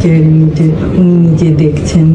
Care নিজে দেখছেন।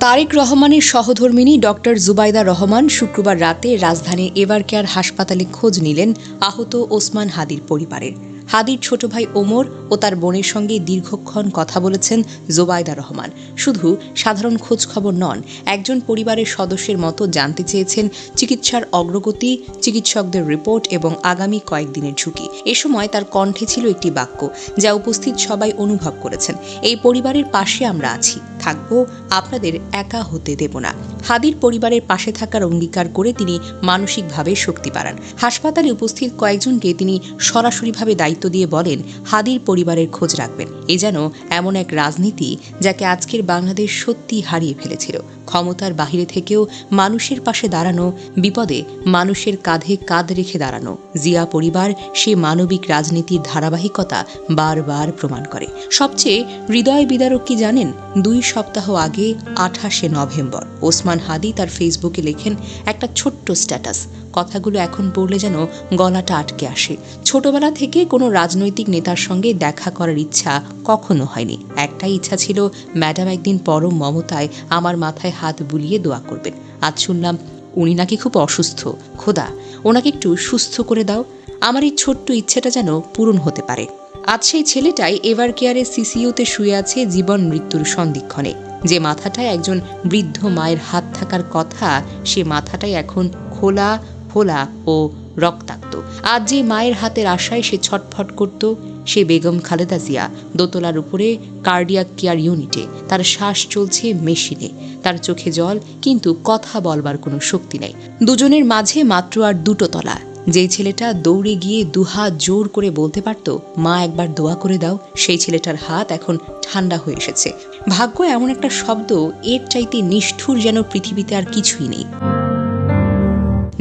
তারেক রহমানের সহধর্মিনী ডক্টর জুবাইদা রহমান শুক্রবার রাতে রাজধানীর এভারকেয়ার হাসপাতালে খোঁজ নিলেন আহত ওসমান হাদির পরিবারের। হাদির ছোট ভাই ওমর ও তার বোনের সঙ্গে দীর্ঘক্ষণ কথা বলেছেন জোবায়দা রহমান। শুধু সাধারণ খোঁজখবর নন, একজন পরিবারের সদস্যের মতো জানতে চেয়েছেন চিকিৎসার অগ্রগতি, চিকিৎসকদের রিপোর্ট এবং আগামী কয়েকদিনের ঝুঁকি। এ সময় তার কণ্ঠে ছিল একটি বাক্য, যা উপস্থিত সবাই অনুভব করেছেন। এই পরিবারের পাশে আমরা আছি, থাকব, আপনাদের একা হতে দেব না। হাদির পরিবারের পাশে থাকার অঙ্গীকার করে তিনি মানসিকভাবে শক্তি বাড়ান। হাসপাতালে উপস্থিত কয়েকজনকে তিনি সরাসরিভাবে দায়িত্ব দিয়ে বলেন, হাদির পরিবারের খোঁজ রাখবেন। এ যেন এমন এক রাজনীতি যাকে আজকের বাংলাদেশ সত্যি হারিয়ে ফেলেছিল। ক্ষমতার বাহিরে থেকেও মানুষের পাশে দাঁড়ানো, বিপদে মানুষের কাঁধে কাঁধ রেখে দাঁড়ানো। জিয়া পরিবার সে মানবিক রাজনীতির ধারাবাহিকতা বারবার প্রমাণ করে। সবচেয়ে হৃদয় বিদারক কি জানেন? দুই সপ্তাহ আগে আঠাশে নভেম্বর। ওসমান হাদি তার ফেসবুকে লেখেন, একটা ছোট্ট স্ট্যাটাস কথাগুলো এখন পড়লে যেন গলাটা আটকে আসে। ছোটবেলা থেকে কোনো রাজনৈতিক নেতার সঙ্গে দেখা করার ইচ্ছা কখনো হয়নি। একটাই ইচ্ছা ছিল, ম্যাডাম একদিন পরম মমতায় আমার মাথায় হাত বুলিয়ে দোয়া করবেন। আজ শুনলাম, উনি নাকি খুব অসুস্থ। খোদা, ওনাকে একটু সুস্থ করে দাও। আমার এই ছোট্ট ইচ্ছেটা যেন পূরণ হতে পারে। আজ সেই ছেলেটাই এভার কেয়ারের সিসিইউতে শুয়ে আছে জীবন মৃত্যুর সন্ধিক্ষণে। যে মাথাটায় একজন বৃদ্ধ মায়ের হাত থাকার কথা, সে মাথাটাই এখন খোলা ফোলা ও রক্তাক্ত। আজ যে মায়ের হাতের আশায় সে ছটফট করত, সে বেগম খালেদা জিয়া দোতলার উপরে কার্ডিয়াক কেয়ার ইউনিটে। তার শ্বাস চলছে মেশিনে। তার চোখে জল, কিন্তু কথা বলবার কোনো শক্তি নেই। দুজনের মাঝে মাত্র আর দুটো তলা। যেই ছেলেটা দৌড়ে গিয়ে দুহাত জোর করে বলতে পারত, মা, একবার দোয়া করে দাও, সেই ছেলেটার হাত এখন ঠান্ডা হয়ে এসেছে। ভাগ্য এমন একটা শব্দ, এর চাইতে নিষ্ঠুর যেন পৃথিবীতে আর কিছুই নেই।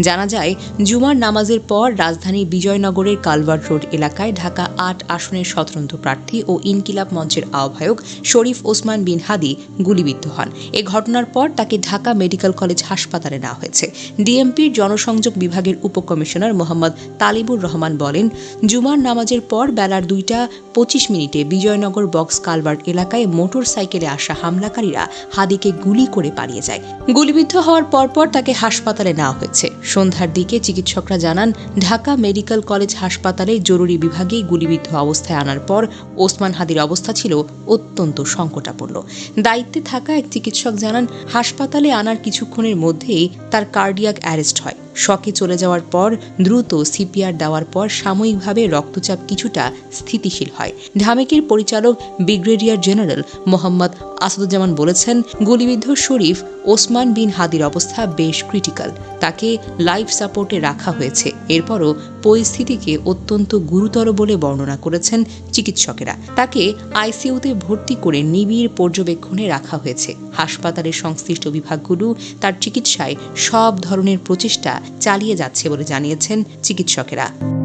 জানা যায়, জুমার নামাজের পর রাজধানীর বিজয়নগরের কালভার্ট রোড এলাকায় ঢাকা আট আসনের স্বতন্ত্র প্রার্থী ও ইনকিলাব মঞ্চের আহ্বায়ক শরীফ ওসমান বিন হাদি গুলিবিদ্ধ হন। এ ঘটনার পর তাকে ঢাকা মেডিকেল কলেজ হাসপাতালে নেওয়া হয়েছে। ডিএমপির জনসংযোগ বিভাগের উপকমিশনার মোহাম্মদ তালিবুর রহমান বলেন, জুমার নামাজের পর বেলার দুইটা পঁচিশ মিনিটে বিজয়নগর বক্স কালভার্ট এলাকায় মোটর সাইকেলে আসা হামলাকারীরা হাদিকে গুলি করে পালিয়ে যায়। গুলিবিদ্ধ হওয়ার পরপর তাকে হাসপাতালে নেওয়া হয়েছে। সন্ধ্যার দিকে চিকিৎসকরা জানান, ঢাকা মেডিকেল কলেজ হাসপাতালে জরুরি বিভাগে গুলিবিদ্ধ অবস্থায় আনার পর ওসমান হাদির অবস্থা ছিল অত্যন্ত সংকটাপন্ন। দায়িত্বে থাকা এক চিকিৎসক জানান, হাসপাতালে আনার কিছুক্ষণের মধ্যেই তার কার্ডিয়াক অ্যারেস্ট হয়। শকে চলে যাওয়ার পর, দ্রুত সিপিআর দেওয়ার পর সাময়িকভাবে রক্তচাপ কিছুটা স্থিতিশীল হয়। ঢামেকির পরিচালক, ব্রিগেডিয়ার জেনারেল মোহাম্মদ আসাদুজ্জামান বলেছেন, গুলিবিদ্ধ শরীফ ওসমান বিন হাদির অবস্থা বেশ ক্রিটিক্যাল। তাকে লাইফ সাপোর্টে রাখা হয়েছে। এরপরও পরিস্থিতিকে অত্যন্ত গুরুতর বলে বর্ণনা করেছেন চিকিৎসকেরা। তাকে আইসিইউতে ভর্তি করে নিবিড় পর্যবেক্ষণে রাখা হয়েছে। হাসপাতালের সংশ্লিষ্ট বিভাগগুলো তার চিকিৎসায় সব ধরনের প্রচেষ্টা চালিয়ে যাচ্ছে বলে জানিয়েছেন চিকিৎসকেরা।